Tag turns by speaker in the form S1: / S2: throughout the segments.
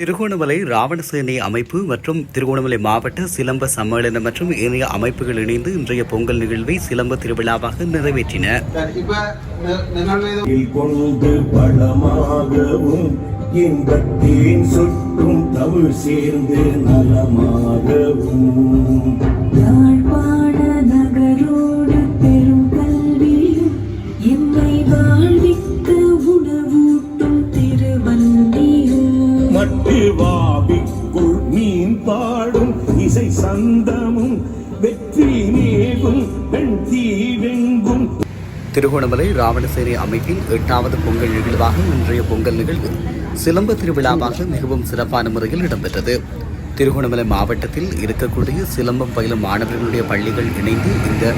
S1: திருகோணமலை ராவணசேனை அமைப்பு மற்றும் திருகோணமலை மாவட்ட சிலம்ப சம்மேளனம் மற்றும் ஏனைய அமைப்புகள் இணைந்து இன்றைய பொங்கல் நிகழ்வை சிலம்ப திருவிழாவாக நிறைவேற்றின.
S2: இன்பத்தேன் தமிழ் சேர்ந்து நலமாகவும்.
S3: பட்டு
S2: மட்டு வாவிக்குள் மீன் பாடும் இசை சந்தமும் வெற்றி மேகும் வெண் தீவெங்கும்
S1: திருகோணமலை ராவணசேரி அமைப்பின் எட்டாவது பொங்கல் நிகழ்வாக இன்றைய பொங்கல் நிகழ்வு சிலம்ப திருவிழாவாக மிகவும் சிறப்பான முறையில் இடம்பெற்றது. திருகோணமலை மாவட்டத்தில் இருக்கக்கூடிய சிலம்பம் பயிலும் மாணவர்களுடைய பள்ளிகள் இணைந்து இந்த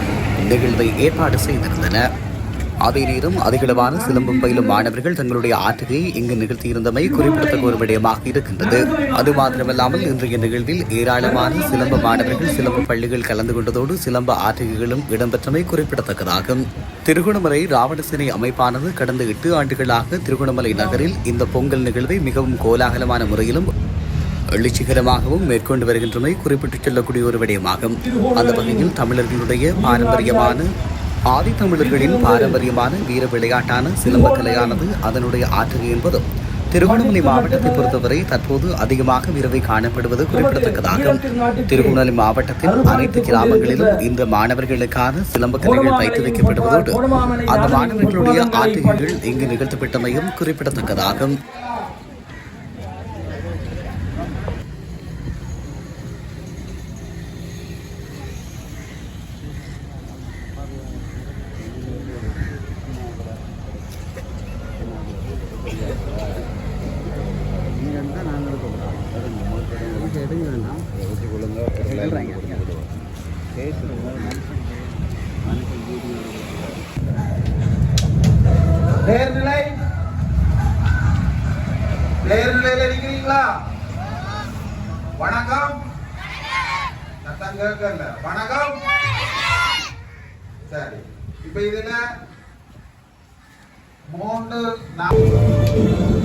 S1: நிகழ்வை ஏற்பாடு செய்திருந்தன. அதே நேரம் அதிகளவான சிலம்பம் பயிலும் மாணவர்கள் தங்களுடைய ஆற்றுகையை இங்கு நிகழ்த்தியிருந்தமை குறிப்பிடத்தக்க ஒரு விடயமாக இருக்கின்றது. அது மாத்திரமல்லாமல் இன்றைய நிகழ்வில் ஏராளமான சிலம்ப மாணவர்கள் சிலம்ப பள்ளிகள் கலந்து கொண்டதோடு சிலம்ப ஆற்றுகைகளும் இடம்பெற்றமை குறிப்பிடத்தக்கதாகும். திருகோணமலை ராவணசேனை அமைப்பானது கடந்த எட்டு ஆண்டுகளாக திருகோணமலை நகரில் இந்த பொங்கல் நிகழ்வை மிகவும் கோலாகலமான முறையிலும் எழுச்சிகரமாகவும் மேற்கொண்டு வருகின்றமை குறிப்பிட்டுச் சொல்லக்கூடிய ஒரு விடயமாகும். அந்த வகையில் தமிழர்களுடைய பாரம்பரியமான ஆதித்தமிழர்களின் பாரம்பரியமான வீர விளையாட்டான சிலம்ப கலையானது அதனுடைய ஆற்றுகை என்பதும் திருகோணமலை மாவட்டத்தை பொறுத்தவரை தற்போது அதிகமாக விரவை காணப்படுவது குறிப்பிடத்தக்கதாகும். திருகோணமலை மாவட்டத்தின் அனைத்து கிராமங்களிலும் இந்த மாணவர்களுக்கான சிலம்ப கலைகள் வைத்து வைக்கப்படுவதோடு அந்த மாணவர்களுடைய ஆற்றுகைகள் இங்கு நிகழ்த்தப்பட்டமையும் குறிப்பிடத்தக்கதாகும்.
S4: நேர்நிலை. நேர்நிலையில இருக்கிறீங்களா வணக்கம். சத்தம் கேட்கல. வணக்கம். சரி. இப்ப இதுல மூன்று
S5: நாலு.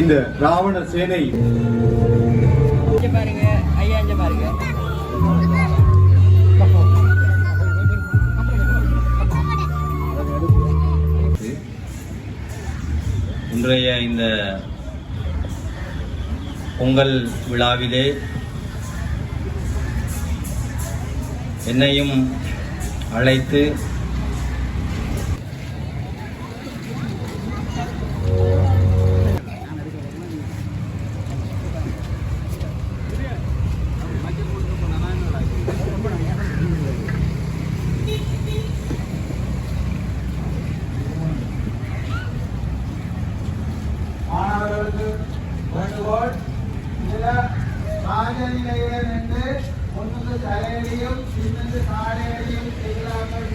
S5: இந்த ராவண சேனை.
S6: பாருங்க ஐயா பாருங்க.
S7: இன்றைய இந்த பொங்கல் விழாவிலே என்னையும் அழைத்து வேண்டுகோள் சில ராஜநிலையில நின்று முன்னுக்கு தலையடியும் பின்னுக்கு காடையடியும் செய்கிறார்கள்